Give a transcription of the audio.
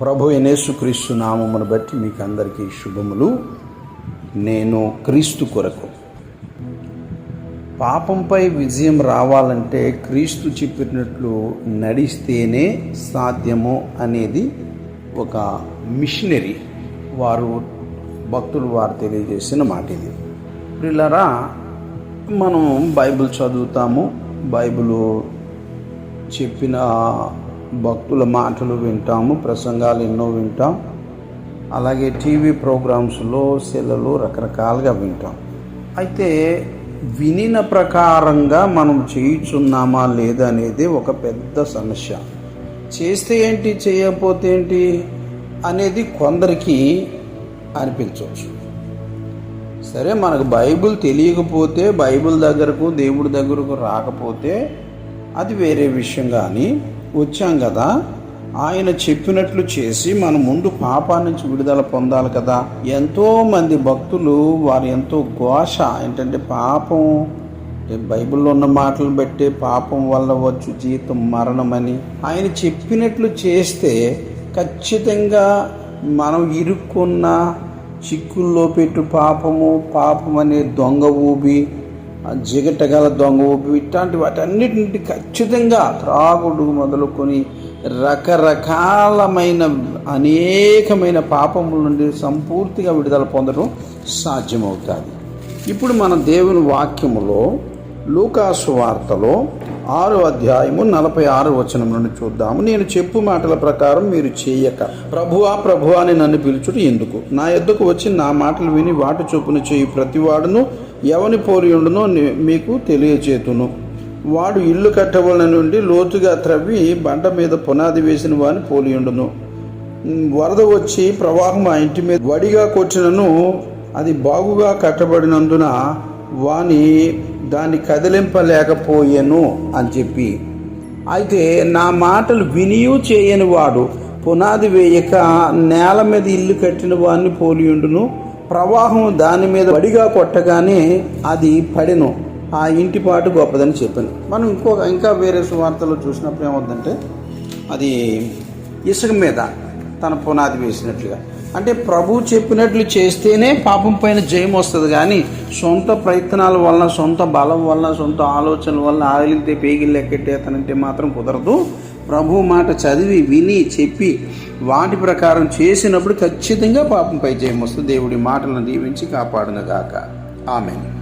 ప్రభు యేసుక్రీస్తు నామమును బట్టి మీకు అందరికీ శుభములు. నేను క్రీస్తు కొరకు. పాపంపై విజయం రావాలంటే క్రీస్తు చెప్పినట్లు నడిస్తేనే సాధ్యము అనేది ఒక మిషనరీ వారు భక్తులు వారు తెలియజేసిన మాట ఇది. పిల్లరా మనం బైబిల్ చదువుతాము. బైబిల్ చెప్పిన భక్తుల మాటలు వింటాము ప్రసంగాలు ఎన్నో వింటాం. అలాగే టీవీ ప్రోగ్రామ్స్లో సెల్లలో రకరకాలుగా వింటాం. అయితే వినిన ప్రకారంగా మనం చేయుచున్నామా లేదా అనేది ఒక పెద్ద సమస్య. చేస్తే ఏంటి చేయకపోతే ఏంటి అనేది కొందరికి అనిపించవచ్చు. సరే మనకు బైబిల్ తెలియకపోతే బైబిల్ దగ్గరకు దేవుడి దగ్గరకు రాకపోతే అది వేరే విషయం కానీ వచ్చాం కదా ఆయన చెప్పినట్లు చేసి మన ముందు పాపా నుంచి విడుదల పొందాలి కదా. ఎంతో మంది భక్తులు వారు ఎంతో ఘోష ఏంటంటే పాపం బైబిల్లో ఉన్న మాటలు బట్టి పాపం వల్ల వచ్చు జీవితం మరణమని. ఆయన చెప్పినట్లు చేస్తే ఖచ్చితంగా మనం ఇరుక్కున్న చిక్కుల్లో పెట్టు పాపము పాపం అనే దొంగ ఊబి జిగటగల దొంగ ఊపి ఇట్లాంటి వాటన్నిటిని ఖచ్చితంగా త్రాగుడు మొదలుకొని రకరకాలమైన అనేకమైన పాపముల నుండి సంపూర్తిగా విడుదల పొందడం సాధ్యమవుతుంది. ఇప్పుడు మన దేవుని వాక్యములో లూకాసు వార్తలో ఆరు అధ్యాయము నలభై ఆరు వచనం నుండి చూద్దాము. నేను చెప్పు మాటల ప్రకారం మీరు చేయక. ప్రభువా ప్రభువా అని నన్ను పిలుచుడు ఎందుకు? నా ఎద్దుకు వచ్చి నా మాటలు విని వాటి చొప్పున చేయి ప్రతివాడును ఎవని పోలి ఉండునో మీకు తెలియచేతును. వాడు ఇల్లు కట్టవలన నుండి లోతుగా త్రవ్వి బండ మీద పునాది వేసిన వాని పోలియుండును వరద వచ్చి ప్రవాహం ఆ ఇంటి మీద వడిగా కొట్టినను అది బాగుగా కట్టబడినందున వాని దాన్ని కదిలింపలేకపోయెను అని చెప్పి. అయితే నా మాటలు వినియూ చేయని వాడు పునాది వేయక నేల మీద ఇల్లు కట్టిన వాడిని పోలియుండును ప్రవాహం దాని మీద వడిగా కొట్టగానే అది పడెను. ఆ ఇంటి పాటు గొప్పదని చెప్పాను. మనం ఇంకొక ఇంకా వేరే వార్తల్లో చూసినప్పుడు ఏమవుతుందంటే అది ఇసుక మీద తన పునాది వేసినట్లుగా. అంటే ప్రభు చెప్పినట్లు చేస్తేనే పాపం పైన జయం వస్తుంది. కానీ సొంత ప్రయత్నాల వలన సొంత బలం వలన సొంత ఆలోచనల వల్ల ఆగిలితే పేగిలు ఎక్కెట్టేతనంటే మాత్రం కుదరదు. ప్రభు మాట చదివి విని చెప్పి వాటి ప్రకారం చేసినప్పుడు ఖచ్చితంగా పాపంపై జయం వస్తుంది. దేవుడి మాటలను దీవించి కాపాడునగాక ఆమెను.